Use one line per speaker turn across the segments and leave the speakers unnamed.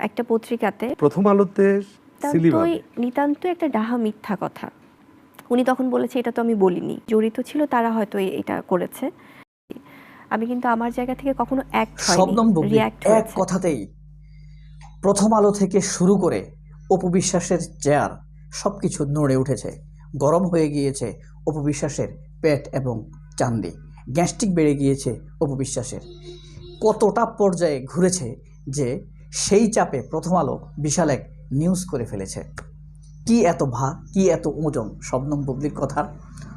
একটা পত্রিকাতে।
প্রথম আলোতে
নিতান্তই নিতান্তই একটা ডাহা মিথ্যা কথা। উনি তখন বলেছে এটা তো আমি বলিনি। জড়িত ছিল তারা হয়তো এটা করেছে। আমি কিন্তু আমার জায়গা থেকে কখনো
শবনম
হয়নি।
এক কথাতেই প্রথম আলো থেকে শুরু করে অপবিশ্বাসের চেয়ার সব কিছু নড়ে উঠেছে। গরম হয়ে গিয়েছে অপবিশ্বাসের পেট এবং চান্দি। গ্যাস্ট্রিক বেড়ে গিয়েছে অপবিশ্বাসের কতটা পর্যায়ে ঘুরেছে যে সেই চাপে প্রথম আলো বিশাল এক নিউজ করে ফেলেছে। কি এত ভার কি এত ওজন, শবনম বুবলির কথার?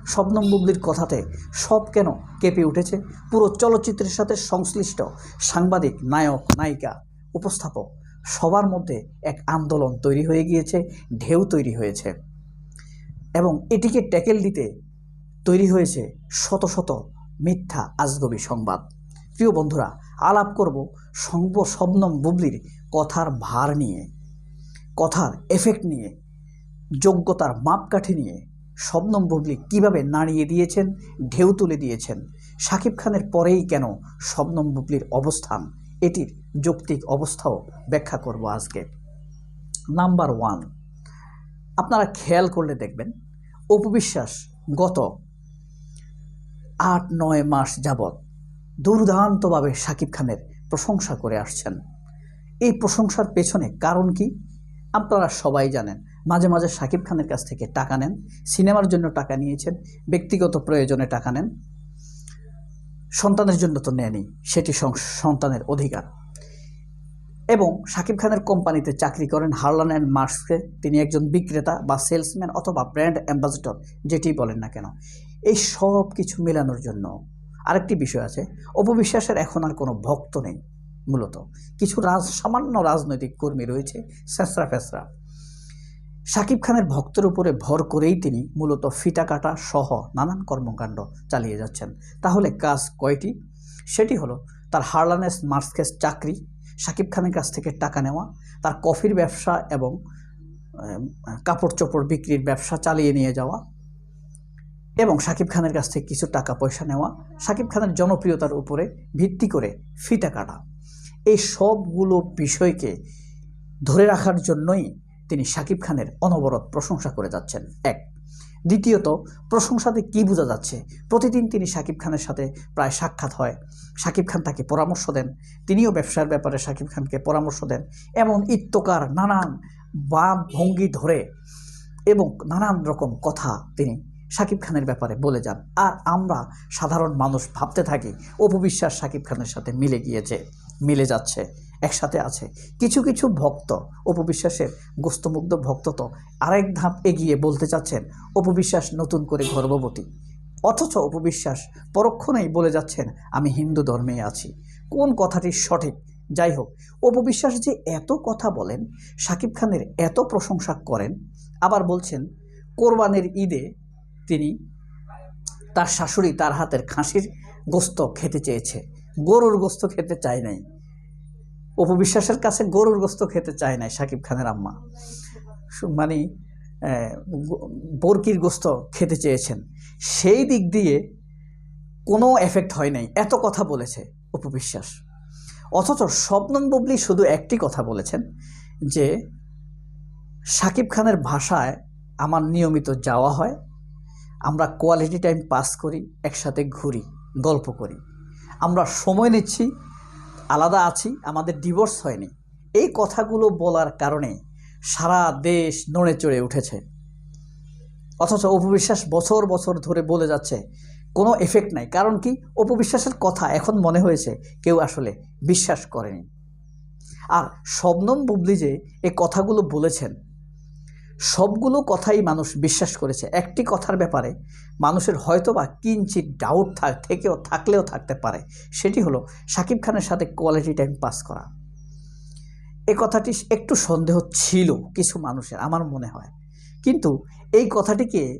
শবনম বুবলির কথাতে সব কেন কেঁপে উঠেছে? পুরো চলচ্চিত্রের সাথে সংশ্লিষ্ট সাংবাদিক, নায়ক, নায়িকা, উপস্থাপক, সবার মধ্যে এক আন্দোলন তৈরি হয়ে গিয়েছে, ঢেউ তৈরি হয়েছে। এবং এটিকে ট্যাকেল দিতে তৈরি হয়েছে শত শত মিথ্যা আজগবি সংবাদ। প্রিয় বন্ধুরা আলাপ করব সংব শবনম বুবলির কথার ভার নিয়ে, কথার এফেক্ট নিয়ে, যোগ্যতার মাপকাঠি নিয়ে, শবনম বুবলি কীভাবে নাড়িয়ে দিয়েছেন, ঢেউ তুলে দিয়েছেন শাকিব খানের পরেই কেন শবনম বুবলির অবস্থান, এটির যৌক্তিক অবস্থাও ব্যাখ্যা করব আজকে। নাম্বার ওয়ান আপনারা খেয়াল করলে দেখবেন অপবিশ্বাস গত আট নয় মাস যাবৎ দুর্দান্তভাবে শাকিব খানের প্রশংসা করে আসছেন। এই প্রশংসার পেছনে কারণ কি? আপনারা সবাই জানেন, মাঝে মাঝে শাকিব খানের কাছ থেকে টাকা নেন, সিনেমার জন্য টাকা নিয়েছেন, ব্যক্তিগত প্রয়োজনে টাকা নেন। সন্তানের জন্য তো নেয়নি সেটি সন্তানের অধিকার। এবং শাকিব খানের কোম্পানিতে চাকরি করেন হারলান অ্যান্ড মার্কসকে তিনি একজন বিক্রেতা বা সেলসম্যান অথবা ব্র্যান্ড অ্যাম্বাসেডর, যেটি বলেন না কেন। এই সব কিছু মেলানোর জন্য আরেকটি বিষয় আছে। অপবিশ্বাসের এখন আর কোনো ভক্ত নেই, মূলত। কিছু রাজ, সামান্য রাজনৈতিক কর্মী রয়েছে স্যাঁচরা ফ্যাঁচরা শাকিব খানের ভক্তের উপরে ভর করেই তিনি মূলত ফিটা কাটা সহ নানান কর্মকাণ্ড চালিয়ে যাচ্ছেন। তাহলে কাজ কয়টি? সেটি হলো, তার হারলানেস মার্সকেস চাকরি শাকিব খানের কাছ থেকে টাকা নেওয়া, তার কফির ব্যবসা এবং কাপড় চোপড় বিক্রির ব্যবসা চালিয়ে নিয়ে যাওয়া এবং শাকিব খানের কাছ থেকে কিছু টাকা পয়সা নেওয়া শাকিব খানের জনপ্রিয়তার উপরে ভিত্তি করে ফিটা কাটা। এই সবগুলো বিষয়কে ধরে রাখার জন্যই তিনি শাকিব খানের অনবরত প্রশংসা করে যাচ্ছেন। এক। দ্বিতীয়ত, প্রশংসাতে কি বোঝা যাচ্ছে? প্রতিদিন তিনি শাকিব খানের সাথে প্রায় সাক্ষাৎ হয়। শাকিব খান তাকে পরামর্শ দেন। তিনিও ব্যবসার ব্যাপারে শাকিব খানকে পরামর্শ দেন এমন ইত্যকার নানান বাম ভঙ্গি ধরে এবং নানান রকম কথা তিনি শাকিব খানের ব্যাপারে বলে যান। আর আমরা সাধারণ মানুষ ভাবতে থাকি অপবিশ্বাস শাকিব খানের সাথে মিলে গিয়েছে, মিলে যাচ্ছে, একসাথে আছে। কিছু কিছু ভক্ত অপবিশ্বাসের গোস্তমুগ্ধ ভক্ত তো আরেক ধাপ এগিয়ে বলতে চাচ্ছেন অপবিশ্বাস নতুন করে গর্ভবতী। অথচ অপবিশ্বাস পরক্ষণেই বলে যাচ্ছেন, আমি হিন্দু ধর্মে আছি। কোন কথাটি সঠিক? যাই হোক অপবিশ্বাস যে এত কথা বলেন শাকিব খানের এত প্রশংসা করেন, আবার বলছেন, কোরবানের ঈদে তিনি তার শাশুড়ি তার হাতের খাসির গোস্ত খেতে চেয়েছে। গরুর গোস্ত খেতে চায় নাই। অপবিশ্বাসের কাছে গরুর গোস্ত খেতে চায় নাই শাকিব খানের আম্মা। মানে বরকির গোস্ত খেতে চেয়েছেন। সেই দিক দিয়ে কোনো এফেক্ট হয় নাই। এত কথা বলেছে অপবিশ্বাস অথচ স্বপ্নম বুবলি শুধু একটি কথা বলেছেন যে শাকিব খানের ভাষায় আমার নিয়মিত যাওয়া হয় আমরা কোয়ালিটি টাইম পাস করি, একসাথে ঘুরি, গল্প করি। আমরা সময় নিচ্ছি, আলাদা আছি, আমাদের ডিভোর্স হয়নি। এই কথাগুলো বলার কারণে সারা দেশ নড়ে চড়ে উঠেছে। অথচ অপবিশ্বাস বছর বছর ধরে বলে যাচ্ছে, কোনো এফেক্ট নাই। কারণ কি? অপবিশ্বাসের কথা এখন মনে হয়েছে, কেউ আসলে বিশ্বাস করেনি। আর শবনম বুবলি যে এই কথাগুলো বলেছেন সবগুলো কথাই মানুষ বিশ্বাস করেছে। একটি কথার ব্যাপারে মানুষের হয়তো বা কিঞ্চিত ডাউট থাক থেকেও, থাকলেও থাকতে পারে। সেটি হলো শাকিব খানের সাথে কোয়ালিটি টাইম পাস করা। এ কথাটি একটু সন্দেহ ছিল কিছু মানুষের, আমার মনে হয়। কিন্তু এই কথাটিকে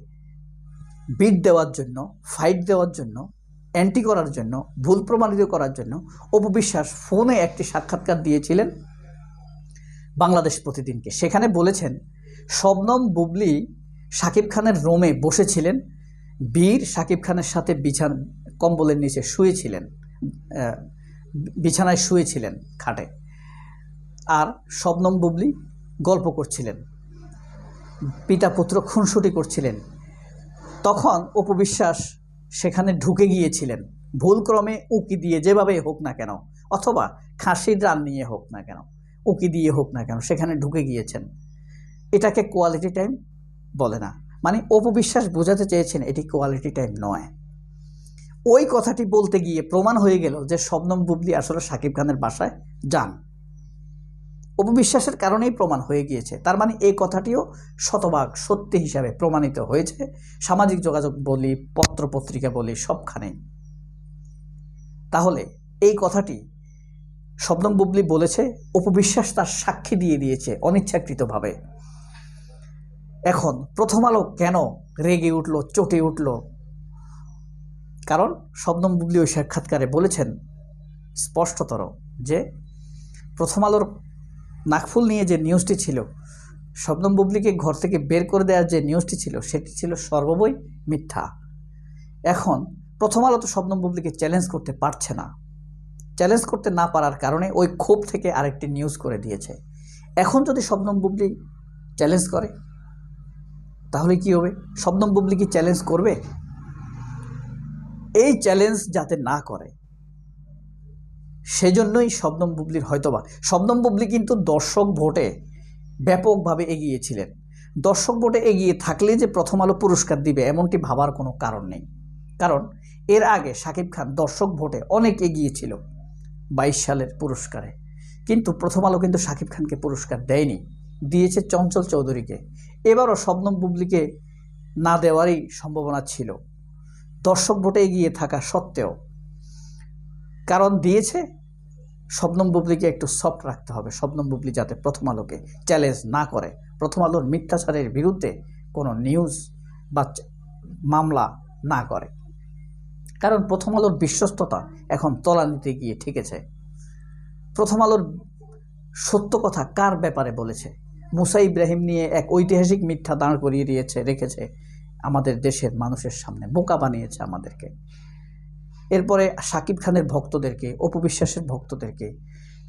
বিট দেওয়ার জন্য ফাইট দেওয়ার জন্য অ্যান্টি করার জন্য, ভুল প্রমাণিত করার জন্য অপবিশ্বাস ফোনে একটি সাক্ষাৎকার দিয়েছিলেন বাংলাদেশ প্রতিদিনকে। সেখানে বলেছেন শবনম বুবলি শাকিব খানের রোমে বসেছিলেন। বীর শাকিব খানের সাথে বিছান কম্বলের নিচে শুয়েছিলেন বিছানায় শুয়েছিলেন খাটে। আর শবনম বুবলি গল্প করছিলেন, পিতা পুত্র খুনসুটি করছিলেন। তখন অপবিশ্বাস সেখানে ঢুকে গিয়েছিলেন। ভুলক্রমে উকি দিয়ে যেভাবে হোক না কেন, অথবা খাসির রান নিয়ে হোক না কেন, উকি দিয়ে হোক না কেন, সেখানে ঢুকে গিয়েছেন। এটাকে কোয়ালিটি টাইম বলে না। মানে অপবিশ্বাস বোঝাতে চেয়েছেন এটি কোয়ালিটি টাইম নয়। ওই কথাটি বলতে গিয়ে প্রমাণ হয়ে গেল যে শবনম বুবলি আসলে সাকিব খানের বাসায় যান। অপবিশ্বাসের কারণেই প্রমাণ হয়ে গিয়েছে। তার মানে এই কথাটিও শতভাগ সত্যি হিসাবে প্রমাণিত হয়েছে। সামাজিক যোগাযোগ বলি, পত্রপত্রিকা বলি, সবখানেই। তাহলে এই কথাটি শবনম বুবলি বলেছে, অপবিশ্বাস তার সাক্ষী দিয়ে দিয়েছে অনিচ্ছাকৃতভাবে। এখন প্রথম আলো কেন রেগে উঠল, চটে উঠল? কারণ শবনম বুবলি ওই সাক্ষাৎকারে বলেছেন স্পষ্টতর যে প্রথম আলোর নাকফুল নিয়ে যে নিউজটি ছিল, শবনম বুবলিকে ঘর থেকে বের করে দেওয়ার যে নিউজটি ছিল, সেটি ছিল সর্ববই মিথ্যা। এখন প্রথম আলো তো শবনম বুবলিকে চ্যালেঞ্জ করতে পারছে না। চ্যালেঞ্জ করতে না পারার কারণে ওই ক্ষোভ থেকে আরেকটি নিউজ করে দিয়েছে। এখন যদি শবনম বুবলি চ্যালেঞ্জ করে তাহলে কি হবে? শবনম বুবলি কি চ্যালেঞ্জ করবে? এই চ্যালেঞ্জ যাতে না করে, সেজন্যই শবনম বুবলির হয়তোবা, শবনম বুবলি কিন্তু দর্শক ভোটে ব্যাপকভাবে এগিয়েছিলেন। দর্শক ভোটে এগিয়ে থাকলে যে প্রথম আলো পুরস্কার দিবে, এমনটি ভাবার কোনো কারণ নেই। কারণ এর আগে শাকিব খান দর্শক ভোটে অনেক এগিয়েছিল বাইশ সালের পুরস্কারে। কিন্তু প্রথম আলো কিন্তু শাকিব খানকে পুরস্কার দেয়নি, দিয়েছে চঞ্চল চৌধুরীকে। এবারও শবনম বুবলিকে না দেওয়ারই সম্ভাবনা ছিল। দর্শক ভোটে এগিয়ে থাকা সত্ত্বেও। কারণ দিয়েছে শবনম বুবলিকে একটু সফট রাখতে হবে। শবনম বুবলি যাতে প্রথম আলোকে চ্যালেঞ্জ না করে। প্রথম আলোর মিথ্যাচারের বিরুদ্ধে কোনো নিউজ বা মামলা না করে। কারণ প্রথম আলোর বিশ্বস্ততা এখন তলানিতে গিয়ে ঠেকেছে। প্রথম আলোর সত্য কথা কার ব্যাপারে বলেছে? মুসা ইব্রাহিম নিয়ে এক ঐতিহাসিক মিথ্যা দাঁড় করিয়ে দিয়েছে, রেখেছে আমাদের দেশের মানুষের সামনে, বোকা বানিয়েছে আমাদেরকে। এরপরে শাকিব খানের ভক্তদেরকে অপবিশ্বাসের ভক্তদেরকে,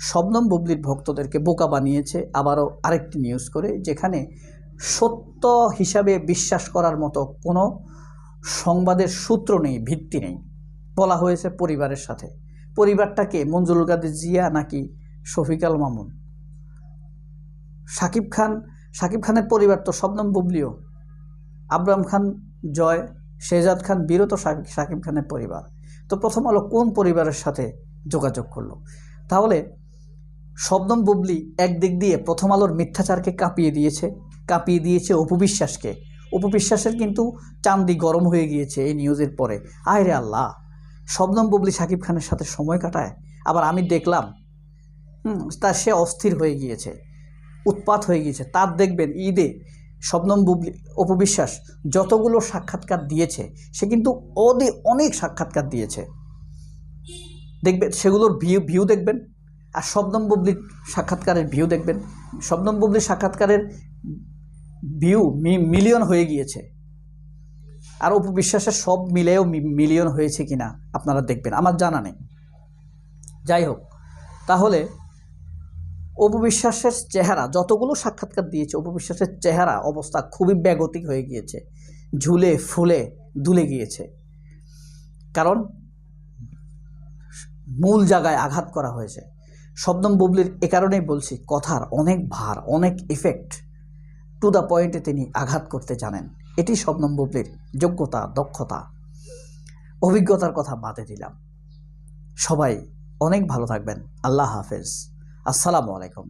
শবনম বুবলির ভক্তদেরকে বোকা বানিয়েছে, আবারও আরেকটি নিউজ করে, যেখানে সত্য হিসাবে বিশ্বাস করার মতো কোনো সংবাদের সূত্র নেই, ভিত্তি নেই। বলা হয়েছে পরিবারের সাথে। পরিবারটাকে মঞ্জুরুল কাদের জিয়া নাকি শফিক আল মামুন? শাকিব খান শাকিব খানের পরিবার তো শবনম বুবলিও। আবরাম খান জয় শেজাদ খান বীরও তো শাকিব খানের পরিবার। তো প্রথম আলো কোন পরিবারের সাথে যোগাযোগ করল? তাহলে শবনম বুবলি একদিক দিয়ে প্রথম আলোর মিথ্যাচারকে কাঁপিয়ে দিয়েছে কাঁপিয়ে দিয়েছে অপবিশ্বাসকে অপবিশ্বাসের কিন্তু চান্দি গরম হয়ে গিয়েছে এই নিউজের পরে। আয় রে আল্লাহ শবনম বুবলি শাকিব খানের সাথে সময় কাটায়। আবার আমি দেখলাম, হুম, তা সে অস্থির হয়ে গিয়েছে। উৎপাত হয়ে গিয়েছে। তার দেখবেন ঈদে শবনম বুবলি অপবিশ্বাস যতগুলো সাক্ষাৎকার দিয়েছে, সে কিন্তু অদে অনেক সাক্ষাৎকার দিয়েছে। দেখবেন সেগুলোর ভিউ ভিউ দেখবেন। আর শবনম বুবলির সাক্ষাৎকারের ভিউ দেখবেন। শবনম বুবলির সাক্ষাৎকারের ভিউ মিলিয়ন হয়ে গিয়েছে। আর অপবিশ্বাসের সব মিলেও মিলিয়ন হয়েছে কিনা আপনারা দেখবেন। আমার জানা নেই। যাই হোক, তাহলে অপবিশ্বাসের চেহারা, যতগুলো সাক্ষাৎকার দিয়েছে অপবিশ্বাসের চেহারা অবস্থা খুবই ব্যাগতিক হয়ে গিয়েছে। ঝুলে, ফুলে, দুলে গিয়েছে। কারণ মূল জায়গায় আঘাত করা হয়েছে। শবনম বুবলির এ কারণেই বলছি, কথার অনেক ভার, অনেক ইফেক্ট টু দ্য পয়েন্টে তিনি আঘাত করতে জানেন। এটি শবনম বুবলির যোগ্যতা, দক্ষতা, অভিজ্ঞতার কথা বাদে দিলাম। সবাই অনেক ভালো থাকবেন। আল্লাহ হাফেজ। আসসালামু আলাইকুম।